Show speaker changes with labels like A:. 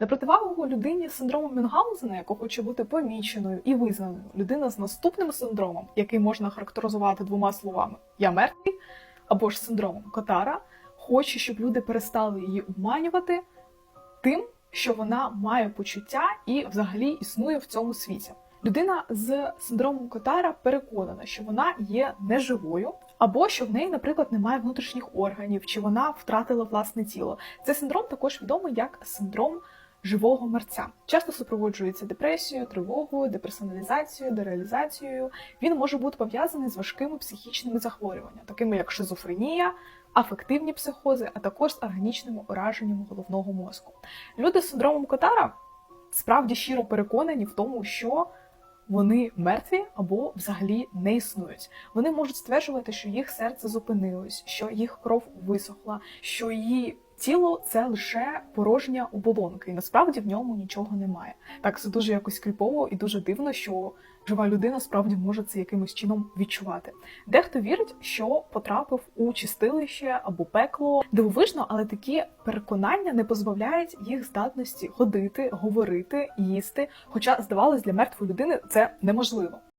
A: На противагу людині з синдромом Мюнгаузена, яка хоче бути поміченою і визнаною, людина з наступним синдромом, який можна характеризувати двома словами я мертвий, або ж синдромом Котара, хоче, щоб люди перестали її обманювати тим, що вона має почуття і взагалі існує в цьому світі. Людина з синдромом Котара переконана, що вона є неживою, або що в неї, наприклад, немає внутрішніх органів, чи вона втратила власне тіло. Цей синдром також відомий як синдром живого мерця. Часто супроводжується депресією, тривогою, деперсоналізацією, дереалізацією. Він може бути пов'язаний з важкими психічними захворюваннями, такими як шизофренія, афективні психози, а також з органічними ураженнями головного мозку. Люди з синдромом Котара справді щиро переконані в тому, що вони мертві або взагалі не існують. Вони можуть стверджувати, що їх серце зупинилось, що їх кров висохла, що її тіло це лише порожня оболонка, і насправді в ньому нічого немає. Так це дуже якось кріпово і дуже дивно, що жива людина справді може це якимось чином відчувати. Дехто вірить, що потрапив у чистилище або пекло. Дивовижно, але такі переконання не позбавляють їх здатності ходити, говорити, їсти. Хоча, здавалось, для мертвої людини це неможливо.